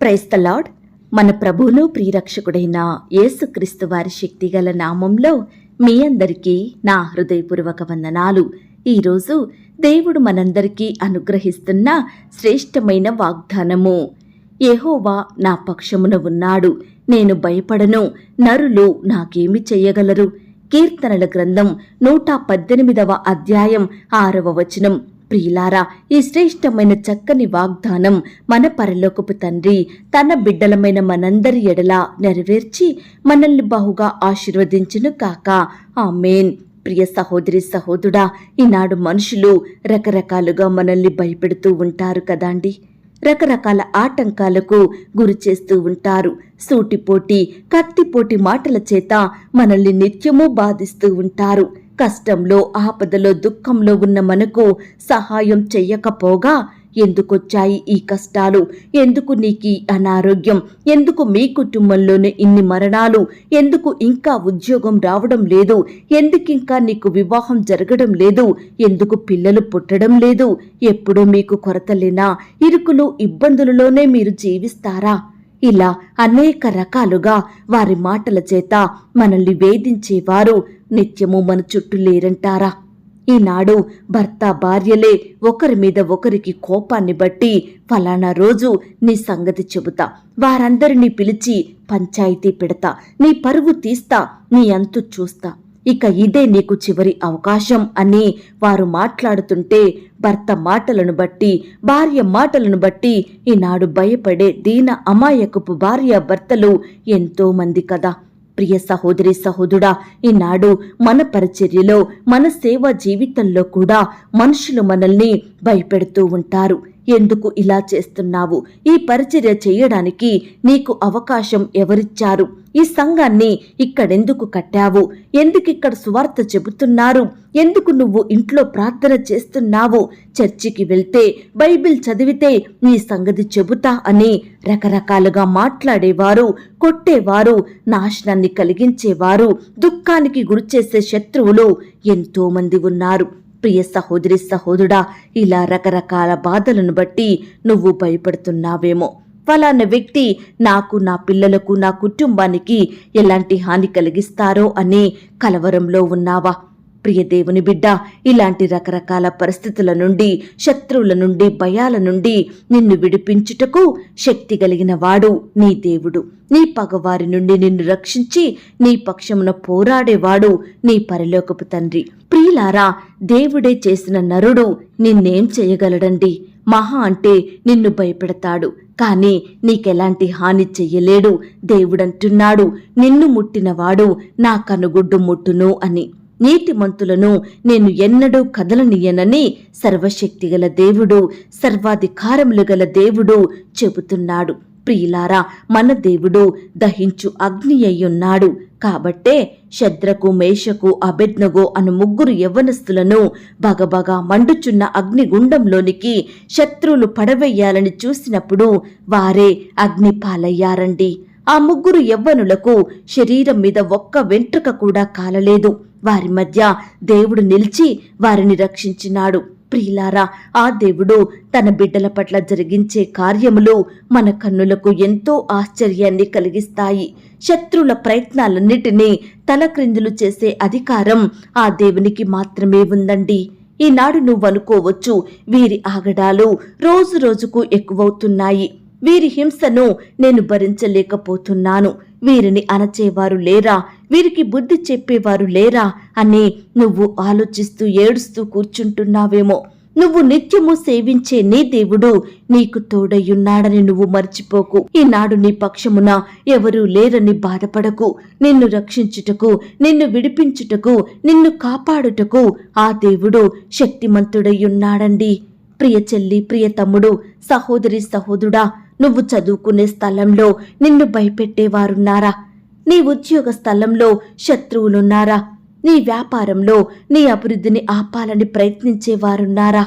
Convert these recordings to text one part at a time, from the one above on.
Praise the Lord మన ప్రభువును ప్రియరక్షకుడైన యేసుక్రీస్తు వారి శక్తిగల నామంలో మీ అందరికీ నా హృదయపూర్వక వందనాలు. ఈరోజు దేవుడు మనందరికీ అనుగ్రహిస్తున్న శ్రేష్టమైన వాగ్దానము. ఎహోవా నా పక్షమున ఉన్నాడు నేను భయపడను నరులు నాకేమి చెయ్యగలరు కీర్తనల గ్రంథం నూట పద్దెనిమిదవ అధ్యాయం ఆరవ వచనం. ప్రియులారా ఈ శ్రేష్టమైన చక్కని వాగ్దానం మన పరలోకపు తండ్రి తన బిడ్డలమైన మనందరి ఎడలా నెరవేర్చి మనల్ని బహుగా ఆశీర్వదించును కాక. ఆమెన్. ప్రియ సహోదరి సహోదరుడా ఈనాడు మనుషులు రకరకాలుగా మనల్ని భయపెడుతూ ఉంటారు కదాండి? రకరకాల ఆటంకాలకు గురి చేస్తూ ఉంటారు. సూటిపోటి కత్తిపోటి మాటల చేత మనల్ని నిత్యము బాధిస్తూ ఉంటారు. కష్టంలో ఆపదలో దుఃఖంలో ఉన్న మనకు సహాయం చెయ్యకపోగా ఎందుకొచ్చాయి ఈ కష్టాలు? ఎందుకు నీకు అనారోగ్యం? ఎందుకు మీ కుటుంబంలోనే ఇన్ని మరణాలు? ఎందుకు ఇంకా ఉద్యోగం రావడం లేదు? ఎందుకింకా నీకు వివాహం జరగడం లేదు? ఎందుకు పిల్లలు పుట్టడం లేదు? ఎప్పుడూ మీకు కొరతలేనా ఇరుకులు ఇబ్బందులలోనే మీరు జీవిస్తారా? ఇలా అనేక రకాలుగా వారి మాటల చేత మనల్ని వేధించేవారు నిత్యము మన చుట్టూ లేరంటారా? ఈనాడు భర్త భార్యలే ఒకరి మీద ఒకరికి కోపాన్ని బట్టి ఫలానా రోజు నీ సంగతి చెబుతా. వారందరినీ పిలిచి పంచాయతీ పెడతా. నీ పరువు తీస్తా. నీ అంతు చూస్తా. ఇక ఇదే నీకు చివరి అవకాశం అని వారు మాట్లాడుతుంటే భర్త మాటలను బట్టి భార్య మాటలను బట్టి ఈనాడు భయపడే దీన అమాయకపు భార్య భర్తలు ఎంతో మంది కదా. ప్రియ సహోదరి సహోదరుడా ఈనాడు మన పరిచర్యలో మన సేవా జీవితంలో కూడా మనుషులు మనల్ని భయపెడుతూ ఉంటారు. ఎందుకు ఇలా చేస్తున్నావు? ఈ పరిచర్య చేయడానికి నీకు అవకాశం ఎవరిచ్చారు? ఈ సంఘాన్ని ఇక్కడెందుకు కట్టావు? ఎందుకు ఇక్కడ సువార్త చెబుతున్నారు? ఎందుకు నువ్వు ఇంట్లో ప్రార్థన చేస్తున్నావు? చర్చికి వెళ్తే బైబిల్ చదివితే నీ సంగతి చెబుతా అని రకరకాలుగా మాట్లాడేవారు కొట్టేవారు నాశనాన్ని కలిగించేవారు దుఃఖానికి గురిచేసే శత్రువులు ఎంతో మంది ఉన్నారు. ప్రియ సహోదరి సహోదరుడా ఇలా రకరకాల బాధలను బట్టి నువ్వు భయపడుతున్నావేమో. ఫలానా వ్యక్తి నాకు నా పిల్లలకు నా కుటుంబానికి ఎలాంటి హాని కలిగిస్తారో అనే కలవరంలో ఉన్నావా? ప్రియ దేవుని బిడ్డ ఇలాంటి రకరకాల పరిస్థితుల నుండి శత్రువుల నుండి భయాల నుండి నిన్ను విడిపించుటకు శక్తి కలిగిన వాడు నీ దేవుడు. నీ పగవారి నుండి నిన్ను రక్షించి నీ పక్షమున పోరాడేవాడు నీ పరిలోకపు తండ్రి. ప్రియులారా దేవుడే చేసిన నరుడు నిన్నేం చేయగలడండి? మహా అంటే నిన్ను భయపెడతాడు. కానీ నీకెలాంటి హాని చెయ్యలేడు దేవుడంటున్నాడు. నిన్ను ముట్టినవాడు నా కనుగుడ్డు ముట్టును అని. నీతిమంతులను నేను ఎన్నడూ కదలనీయనని సర్వశక్తిగల దేవుడు సర్వాధికారములు గల దేవుడు చెబుతున్నాడు. ప్రియులారా మన దేవుడు దహించు అగ్ని అయ్యున్నాడు. కాబట్టే శద్రకు మేషకు అభిజ్ఞగో అను ముగ్గురు యవ్వనస్తులను బగబగా మండుచున్న అగ్నిగుండంలోనికి శత్రువులు పడవేయాలని చూసినప్పుడు వారే అగ్ని పాలయ్యారండి ఆ ముగ్గురు యవ్వనులకు శరీరం మీద ఒక్క వెంట్రుక కూడా కాలలేదు. వారి మధ్య దేవుడు నిలిచి వారిని రక్షించినాడు. ప్రియులారా ఆ దేవుడు తన బిడ్డల పట్ల జరిగించే కార్యములు మన కన్నులకు ఎంతో ఆశ్చర్యాన్ని కలిగిస్తాయి. శత్రుల ప్రయత్నాలన్నిటినీ తలక్రిందులు చేసే అధికారం ఆ దేవునికి మాత్రమే ఉందండి. ఈనాడు నువ్వు అనుకోవచ్చు వీరి ఆగడాలు రోజు రోజుకు ఎక్కువవుతున్నాయి. వీరి హింసను నేను భరించలేకపోతున్నాను. వీరిని అణచేవారు లేరా? వీరికి బుద్ధి చెప్పేవారు లేరా? అని నువ్వు ఆలోచిస్తూ ఏడుస్తూ కూర్చుంటున్నావేమో. నువ్వు నిత్యము సేవించే నీ దేవుడు నీకు తోడయ్యున్నాడని నువ్వు మర్చిపోకు. ఈనాడు నీ పక్షమున ఎవరూ లేరని బాధపడకు. నిన్ను రక్షించుటకు నిన్ను విడిపించుటకు నిన్ను కాపాడుటకు ఆ దేవుడు శక్తిమంతుడయ్యున్నాడండి. ప్రియ చెల్లి ప్రియ తమ్ముడు సహోదరి సహోదరుడా నువ్వు చదువుకునే స్థలంలో నిన్ను భయపెట్టేవారున్నారా? నీ ఉద్యోగ స్థలంలో శత్రువులున్నారా? నీ వ్యాపారంలో నీ అభివృద్ధిని ఆపాలని ప్రయత్నించేవారున్నారా?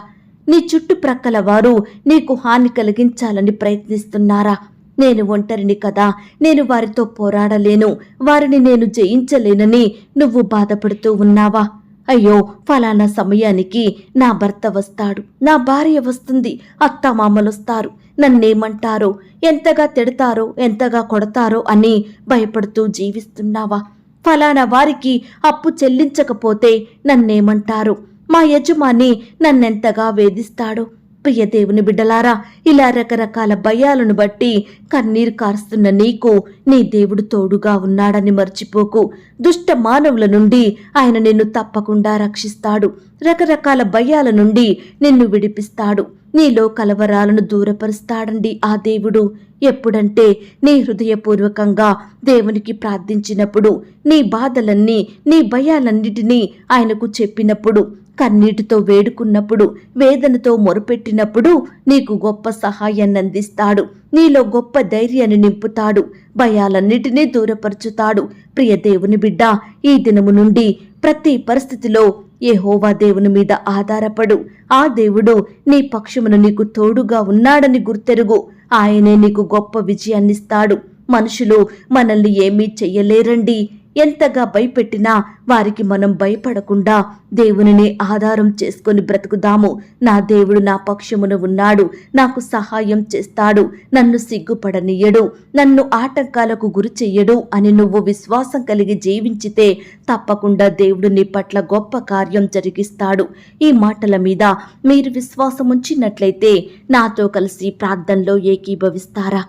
నీ చుట్టుప్రక్కల వారు నీకు హాని కలిగించాలని ప్రయత్నిస్తున్నారా? నేను ఒంటరిని కదా నేను వారితో పోరాడలేను వారిని నేను జయించలేనని నువ్వు బాధపడుతూ ఉన్నావా? అయ్యో ఫలానా సమయానికి నా భర్త వస్తాడు నా భార్య వస్తుంది అత్తమామలొస్తారు. నన్నేమంటారో? ఎంతగా తిడతారో? ఎంతగా కొడతారో అని భయపడుతూ జీవిస్తున్నావా? ఫలానా వారికి అప్పు చెల్లించకపోతే నన్నేమంటారు? మా యజమాని నన్నెంతగా వేధిస్తాడో? ప్రియదేవుని బిడ్డలారా ఇలా రకరకాల భయాలను బట్టి కన్నీరు కారుస్తున్న నీకు నీ దేవుడు తోడుగా ఉన్నాడని మర్చిపోకు. దుష్ట మానవుల నుండి ఆయన నిన్ను తప్పకుండా రక్షిస్తాడు. రకరకాల భయాల నుండి నిన్ను విడిపిస్తాడు. నీలో కలవరాలను దూరపరుస్తాడండి ఆ దేవుడు. ఎప్పుడంటే నీ హృదయపూర్వకంగా దేవునికి ప్రార్థించినప్పుడు నీ బాధలన్నీ నీ భయాలన్నిటినీ ఆయనకు చెప్పినప్పుడు కన్నీటితో వేడుకున్నప్పుడు వేదనతో మొరపెట్టినప్పుడు నీకు గొప్ప సహాయాన్ని అందిస్తాడు. నీలో గొప్ప ధైర్యాన్ని నింపుతాడు. భయాలన్నిటినీ దూరపరుచుతాడు. ప్రియ దేవుని బిడ్డ ఈ దినము నుండి ప్రతి పరిస్థితిలో యెహోవా దేవుని మీద ఆధారపడు. ఆ దేవుడు నీ పక్షమును నీకు తోడుగా ఉన్నాడని గుర్తెరుగు. ఆయనే నీకు గొప్ప విజయాన్నిస్తాడు. మనుషులు మనల్ని ఏమీ చెయ్యలేరండి. ఎంతగా భయపెట్టినా వారికి మనం భయపడకుండా దేవునినే ఆధారం చేసుకొని బ్రతుకుదాము. నా దేవుడు నా పక్షమున ఉన్నాడు. నాకు సహాయం చేస్తాడు. నన్ను సిగ్గుపడనీయడు. నన్ను ఆటంకాలకు గురి చెయ్యడు అని నువ్వు విశ్వాసం కలిగి జీవించితే తప్పకుండా దేవుడు నీ పట్ల గొప్ప కార్యం జరిగిస్తాడు. ఈ మాటల మీద మీరు విశ్వాసం ఉంచినట్లయితే నాతో కలిసి ప్రార్థనలో ఏకీభవిస్తారా?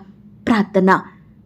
ప్రార్థన.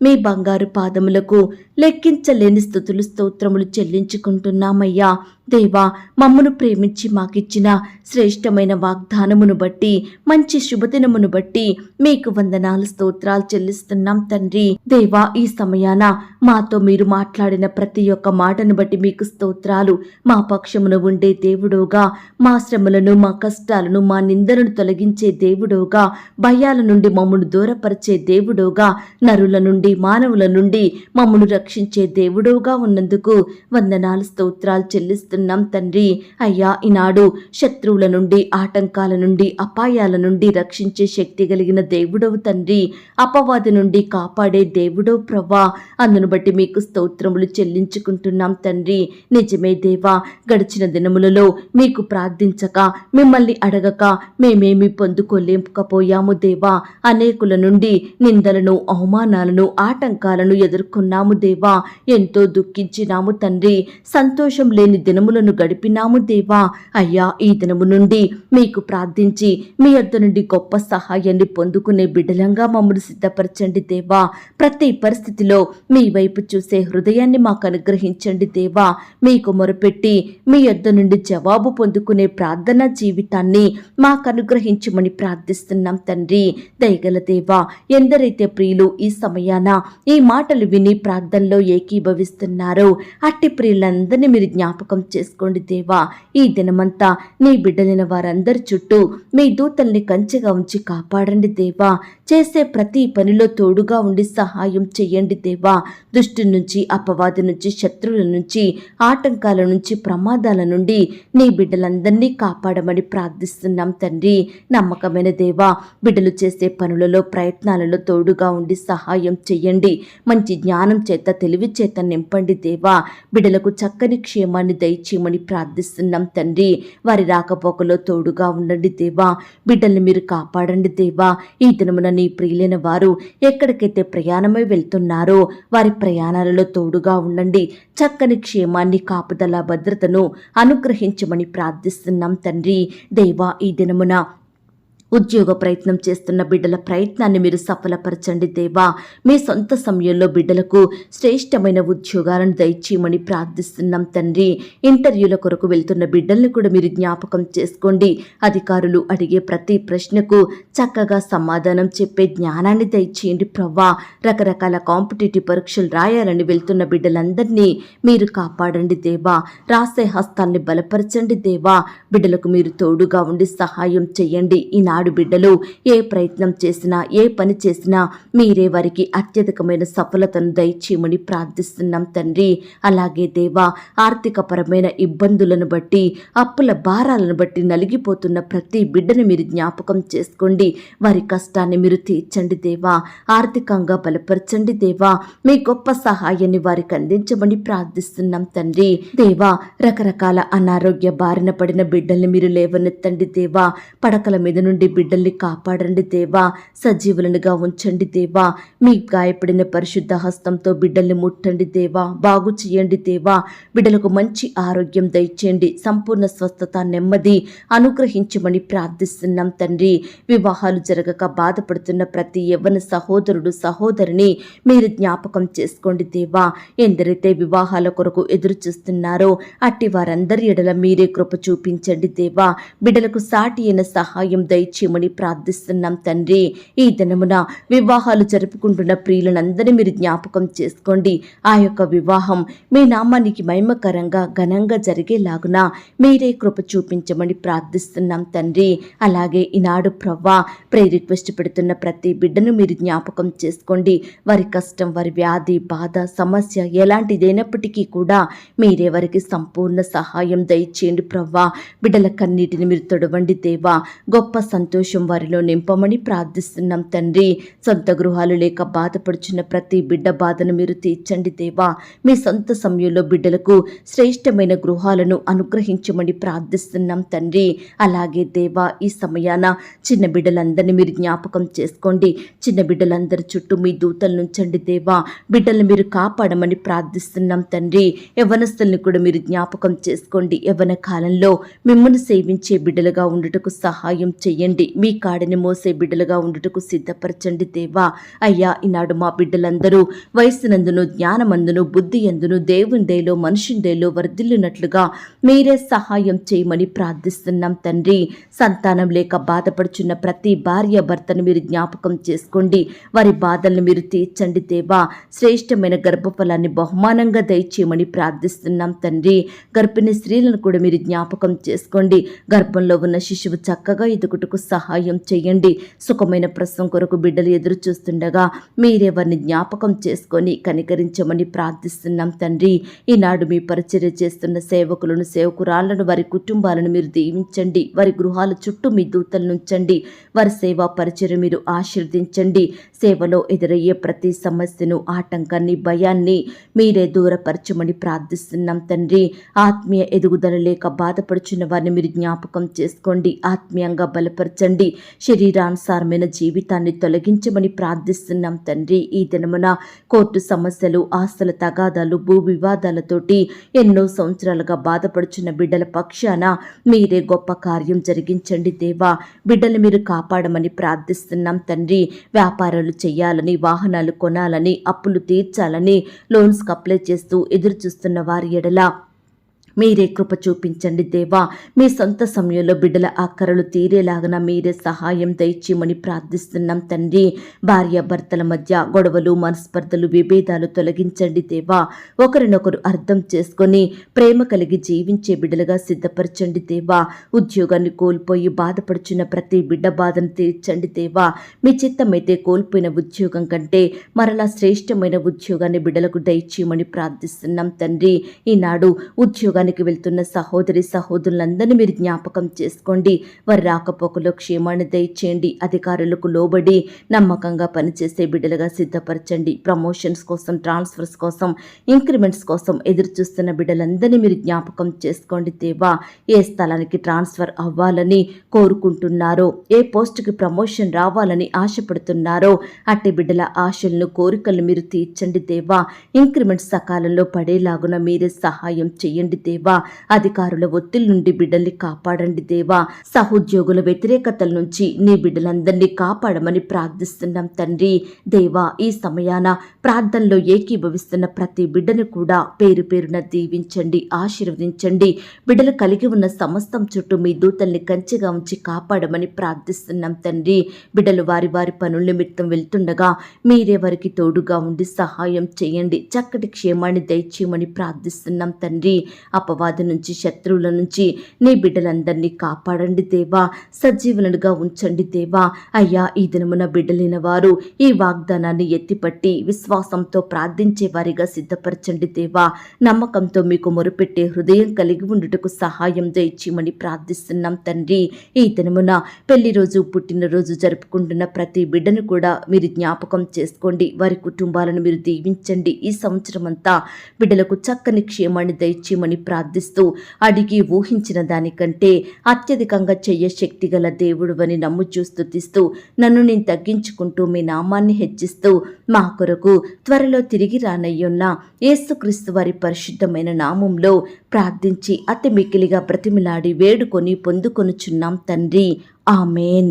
మీ బంగారు పాదములకు లెక్కించలేని స్థుతులు స్తోత్రములు చెల్లించుకుంటున్నామయ్యా. దేవా మమ్మను ప్రేమించి మాకిచ్చిన శ్రేష్టమైన వాగ్దానమును బట్టి మంచి శుభదినమును బట్టి మీకు వందనాలు స్తోత్రాలు చెల్లిస్తున్నాం తండ్రి. దేవా ఈ సమయాన మాతో మీరు మాట్లాడిన ప్రతి ఒక్క మాటను బట్టి మీకు స్తోత్రాలు. మా పక్షమున ఉండే దేవుడోగా మా శ్రమలను మా కష్టాలను మా నిందలను తొలగించే దేవుడోగా భయాల నుండి మమ్మను దూరపరిచే దేవుడోగా నరుల నుండి మానవుల నుండి మమ్మను రక్షించే దేవుడుగా ఉన్నందుకు వందనాలు స్తోత్రాలు చెల్లిస్తున్నాం తండ్రి. అయ్యా ఈనాడు శత్రువుల నుండి ఆటంకాల నుండి అపాయాల నుండి రక్షించే శక్తి కలిగిన దేవుడవు తండ్రి. అపవాది నుండి కాపాడే దేవుడవు ప్రవ్వా. అందును బట్టి మీకు స్తోత్రములు చెల్లించుకుంటున్నాం తండ్రి. నిజమే దేవా గడిచిన దినములలో మీకు ప్రార్థించక మిమ్మల్ని అడగక మేమేమి పొందుకోలేకపోయాము దేవా. అనేకుల నుండి నిందలను అవమానాలను ఆటంకాలను ఎదుర్కొన్నాము దేవా. ఎంతో దుఃఖించినాము తండ్రి. సంతోషం లేని దినములను గడిపినాము దేవా. అయ్యా ఈ దినము నుండి మీకు ప్రార్థించి మీ యొద్ద నుండి గొప్ప సహాయాన్ని పొందుకునే బిడ్డలంగా మమ్మల్ని సిద్ధపరచండి దేవా. ప్రతి పరిస్థితిలో మీ వైపు చూసే హృదయాన్ని మాకు అనుగ్రహించండి దేవా. మీకు మొరపెట్టి మీ యొద్ద నుండి జవాబు పొందుకునే ప్రార్థన జీవితాన్ని మాకు అనుగ్రహించమని ప్రార్థిస్తున్నాం తండ్రి. దయగల దేవా ఎందరైతే ప్రియులు ఈ సమయాన ఈ మాటలు విని ప్రార్థనలో ఏకీభవిస్తున్నారు. అట్టి ప్రియులందరినీ మీరు జ్ఞాపకం చేసుకోండి దేవా. ఈ దినమంతా నీ బిడ్డలైన వారందరి చుట్టూ మీ దూతల్ని కంచెగా ఉంచి కాపాడండి దేవా. చేసే ప్రతి పనిలో తోడుగా ఉండి సహాయం చెయ్యండి దేవా. దుష్టి నుంచి అపవాది నుంచి శత్రువుల నుంచి ఆటంకాల నుంచి ప్రమాదాల నుండి నీ బిడ్డలందరినీ కాపాడమని ప్రార్థిస్తున్నాం తండ్రి. నమ్మకమైన దేవా బిడ్డలు చేసే పనులలో ప్రయత్నాలలో తోడుగా ఉండి సహాయం చెయ్యండి మంచి జ్ఞానం చేత తెలివి చేత నింపండి దేవా. బిడ్డలకు చక్కని క్షేమాన్ని దయచేయమని ప్రార్థిస్తున్నాం తండ్రి. వారి రాకపోకలో తోడుగా ఉండండి దేవా. బిడ్డల్ని మీరు కాపాడండి దేవా. ఈ దినమున నీ ప్రియులైన వారు ఎక్కడికైతే ప్రయాణమై వెళ్తున్నారో వారి ప్రయాణాలలో తోడుగా ఉండండి. చక్కని క్షేమాన్ని కాపుదల భద్రతను అనుగ్రహించమని ప్రార్థిస్తున్నాం తండ్రి. దేవా ఈ దినమున ఉద్యోగ ప్రయత్నం చేస్తున్న బిడ్డల ప్రయత్నాన్ని మీరు సఫలపరచండి దేవా. మీ సొంత సమయంలో బిడ్డలకు శ్రేష్టమైన ఉద్యోగాలను దయచేయమని ప్రార్థిస్తున్నాం తండ్రి. ఇంటర్వ్యూల కొరకు వెళ్తున్న బిడ్డల్ని కూడా మీరు జ్ఞాపకం చేసుకోండి. అధికారులు అడిగే ప్రతి ప్రశ్నకు చక్కగా సమాధానం చెప్పే జ్ఞానాన్ని దయచేయండి ప్రవ్వా. రకరకాల కాంపిటేటివ్ పరీక్షలు రాయాలని వెళ్తున్న బిడ్డలందరినీ మీరు కాపాడండి దేవా. రాసే హస్తాల్ని బలపరచండి దేవా. బిడ్డలకు మీరు తోడుగా ఉండి సహాయం చేయండి. ఈనాడు ఈనాడు బిడ్డలు ఏ ప్రయత్నం చేసినా ఏ పని చేసినా మీరే వారికి అత్యధికమైన సఫలతను దయచేయమని ప్రార్థిస్తున్నాం తండ్రి. అలాగే దేవా ఆర్థికపరమైన ఇబ్బందులను బట్టి అప్పుల భారాలను బట్టి నలిగిపోతున్న ప్రతి బిడ్డను మీరు జ్ఞాపకం చేసుకోండి. వారి కష్టాన్ని మీరు తీర్చండి దేవా. ఆర్థికంగా బలపరచండి దేవా. మీ గొప్ప సహాయాన్ని వారికి అందించమని ప్రార్థిస్తున్నాం తండ్రి. దేవా రకరకాల అనారోగ్య బారిన పడిన బిడ్డల్ని మీరు లేవనెత్తండి దేవా. పడకల మీద నుండి బిడ్డల్ని కాపాడండి దేవా. సజీవులనుగా ఉంచండి దేవా. మీ గాయపడిన పరిశుద్ధ హస్తంతో బిడ్డల్ని ముట్టండి దేవా. బాగు చేయండి దేవా. బిడ్డలకు మంచి ఆరోగ్యం దయచేయండి. సంపూర్ణ స్వస్థత నెమ్మది అనుగ్రహించమని ప్రార్థిస్తున్నాం తండ్రి. వివాహాలు జరగక బాధపడుతున్న ప్రతి యవ్వన సహోదరుడు సహోదరిని మీరు జ్ఞాపకం చేసుకోండి దేవా. ఎందరైతే వివాహాల కొరకు ఎదురు చూస్తున్నారో అట్టి వారందరి ఎడల మీరే కృప చూపించండి దేవా. బిడ్డలకు సాటి అయిన సహాయం దయచేయమని ప్రార్థిస్తున్నాం తండ్రి. ఈ దినమున వివాహాలు జరుపుకుంటున్న ప్రియులనందరినీ మీరు జ్ఞాపకం చేసుకోండి. ఆ యొక్క వివాహం మీ నామానికి మహిమకరంగా ఘనంగా జరిగేలాగున మీరే కృప చూపించమని ప్రార్థిస్తున్నాం తండ్రి. అలాగే ఈనాడు ప్రవ్వా ప్రే రిక్వెస్ట్ పెడుతున్న ప్రతి బిడ్డను మీరు జ్ఞాపకం చేసుకోండి. వారి కష్టం వారి వ్యాధి బాధ సమస్య ఎలాంటిదైనప్పటికీ కూడా మీరే వారికి సంపూర్ణ సహాయం దయచేయండి ప్రవ్వా. బిడ్డల కన్నీటిని మీరు తొడవండి దేవా. గొప్ప సంతోషం వారిలో నింపమని ప్రార్థిస్తున్నాం తండ్రి. సొంత గృహాలు లేక బాధపడుచున్న ప్రతి బిడ్డ బాధను మీరు తీర్చండి దేవా. మీ సొంత సమయంలో బిడ్డలకు శ్రేష్టమైన గృహాలను అనుగ్రహించమని ప్రార్థిస్తున్నాం తండ్రి. అలాగే దేవా ఈ సమయాన చిన్న బిడ్డలందరినీ మీరు జ్ఞాపకం చేసుకోండి. చిన్న బిడ్డలందరి చుట్టూ మీ దూతలు నుంచండి దేవా. బిడ్డలు మీరు కాపాడమని ప్రార్థిస్తున్నాం తండ్రి. యవనస్తుల్ని కూడా మీరు జ్ఞాపకం చేసుకోండి. యవన కాలంలో మిమ్మల్ని సేవించే బిడ్డలుగా ఉండటకు సహాయం చేయండి. చెయ్యండి మీ కాడిని మోసే బిడ్డలుగా ఉండుటకు సిద్ధపరచండి దేవా. అయ్యా ఈనాడు మా బిడ్డలందరూ వయస్సునందును జ్ఞానమందును బుద్ధి ఎందును దేవుండేలో మనుషుండేలో వర్ధిల్లునట్లుగా మీరే సహాయం చేయమని ప్రార్థిస్తున్నాం తండ్రి. సంతానం లేక బాధపడుచున్న ప్రతి భార్య భర్తను మీరు జ్ఞాపకం చేసుకోండి. వారి బాధలను మీరు తీర్చండి దేవా. శ్రేష్టమైన గర్భఫలాన్ని బహుమానంగా దయచేయమని ప్రార్థిస్తున్నాం తండ్రి. గర్భిణీ స్త్రీలను కూడా మీరు జ్ఞాపకం చేసుకోండి. గర్భంలో ఉన్న శిశువు చక్కగా ఎదుగుటకు సహాయం చేయండి. సుఖమైన ప్రసవం కొరకు బిడ్డలు ఎదురు చూస్తుండగా మీరే వారిని జ్ఞాపకం చేసుకొని కనికరించమని ప్రార్థిస్తున్నాం తండ్రి. ఈనాడు మీ పరిచర్య చేస్తున్న సేవకులను సేవకురాళ్ళను వారి కుటుంబాలను మీరు దీవించండి. వారి గృహాల చుట్టూ మీ దూతలను ఉంచండి. వారి సేవా పరిచర్య మీరు ఆశీర్వదించండి. సేవలో ఎదురయ్యే ప్రతి సమస్యను ఆటంకాన్ని భయాన్ని మీరే దూరపరచమని ప్రార్థిస్తున్నాం తండ్రి. ఆత్మీయ ఎదుగుదల లేక బాధపడుచున్న వారిని మీరు జ్ఞాపకం చేసుకోండి. ఆత్మీయంగా బలపరచండి శరీరానుసారమైన జీవితాన్ని తొలగించమని ప్రార్థిస్తున్నాం తండ్రి. ఈ దినమున కోర్టు సమస్యలు ఆస్తుల తగాదాలు భూ వివాదాలతోటి ఎన్నో సంవత్సరాలుగా బాధపడుచున్న బిడ్డల పక్షాన మీరే గొప్ప కార్యం జరిగించండి దేవా. బిడ్డలు మీరు కాపాడమని ప్రార్థిస్తున్నాం తండ్రి. వ్యాపారాలు చేయాలని వాహనాలు కొనాలని అప్పులు తీర్చాలని లోన్స్కి అప్లై చేస్తూ ఎదురు చూస్తున్న వారి ఎడల మీరే కృప చూపించండి దేవా. మీ సొంత సమయంలో బిడ్డల అక్కరలు తీరేలాగన మీరే సహాయం దయచేయమని ప్రార్థిస్తున్నాం తండ్రి. భార్య భర్తల మధ్య గొడవలు మనస్పర్ధలు విభేదాలు తొలగించండి దేవా. ఒకరినొకరు అర్థం చేసుకొని ప్రేమ కలిగి జీవించే బిడ్డలుగా సిద్ధపరచండి దేవా. ఉద్యోగాన్ని కోల్పోయి బాధపడుచున్న ప్రతి బిడ్డ బాధను తీర్చండి దేవా. మీ చిత్తమైతే కోల్పోయిన ఉద్యోగం కంటే మరలా శ్రేష్టమైన ఉద్యోగాన్ని బిడ్డలకు దయచేయమని ప్రార్థిస్తున్నాం తండ్రి. ఈనాడు ఉద్యోగాన్ని ఉద్యోగానికి వెళ్తున్న సహోదరి సహోదరులందరినీ మీరు జ్ఞాపకం చేసుకోండి. వారి రాకపోకలో క్షేమాన్ని దయచేయండి. అధికారులకు లోబడి నమ్మకంగా పనిచేసే బిడ్డలుగా సిద్ధపరచండి. ప్రమోషన్స్ కోసం ట్రాన్స్ఫర్స్ కోసం ఇంక్రిమెంట్స్ కోసం ఎదురు చూస్తున్న బిడ్డలందరినీ మీరు జ్ఞాపకం చేసుకోండి దేవా. ఏ స్థలానికి ట్రాన్స్ఫర్ అవ్వాలని కోరుకుంటున్నారో ఏ పోస్టుకి ప్రమోషన్ రావాలని ఆశపడుతున్నారో అట్టి బిడ్డల ఆశలను కోరికలను మీరు తీర్చండి దేవా. ఇంక్రిమెంట్స్ సకాలంలో పడేలాగున మీరే సహాయం చేయండి దేవా. అధికారుల ఒత్తిడి నుండి బిడ్డల్ని కాపాడండి దేవా. సహోద్యోగుల వ్యతిరేకతల నుంచి నీ బిడ్డలందరినీ కాపాడమని ప్రార్థిస్తున్నాం తండ్రి. దేవా ఈ సమయాన ప్రార్థనలో ఏకీభవిస్తున్న ప్రతి బిడ్డను కూడా పేరు పేరున దీవించండి ఆశీర్వదించండి. బిడ్డలు కలిగి ఉన్న సమస్తం చుట్టూ మీ దూతల్ని కంచెగా ఉంచి కాపాడమని ప్రార్థిస్తున్నాం తండ్రి. బిడ్డలు వారి వారి పనుల నిమిత్తం వెళ్తుండగా మీరే వారికి తోడుగా ఉండి సహాయం చేయండి చక్కటి క్షేమాన్ని దయచేయమని ప్రార్థిస్తున్నాం తండ్రి. అపవాది నుంచి శత్రువుల నుంచి. నీ బిడ్డలందరినీ కాపాడండి దేవా. సజీవనుడిగా ఉంచండి దేవా. అయ్యా ఈ దినమున బిడ్డలైన వారు ఈ వాగ్దానాన్ని ఎత్తిపట్టి విశ్వాసంతో ప్రార్థించే వారిగా సిద్ధపరచండి దేవా. నమ్మకంతో మీకు మొరుపెట్టే హృదయం కలిగి ఉండుటకు సహాయం దయచేయమని ప్రార్థిస్తున్నాం తండ్రి. ఈ దినమున పెళ్ళి రోజు పుట్టినరోజు జరుపుకుంటున్న ప్రతి బిడ్డను కూడా మీరు జ్ఞాపకం చేసుకోండి. వారి కుటుంబాలను మీరు దీవించండి. ఈ సంవత్సరం అంతా బిడ్డలకు చక్కని క్షేమాన్ని దయచేయమని ప్రార్థిస్తూ అడిగి ఊహించిన దానికంటే అత్యధికంగా చెయ్య శక్తి గల దేవుడు అని నమ్ముచూ స్థుతిస్తూ నన్ను నేను తగ్గించుకుంటూ మీ నామాన్ని హెచ్చిస్తూ మా కొరకు త్వరలో తిరిగి రానయ్యున్న యేసుక్రీస్తు వారి పరిశుద్ధమైన నామంలో ప్రార్థించి అతి మికిలిగా బ్రతిమిలాడి వేడుకొని పొందుకొనుచున్నాం తండ్రి. ఆమెన్.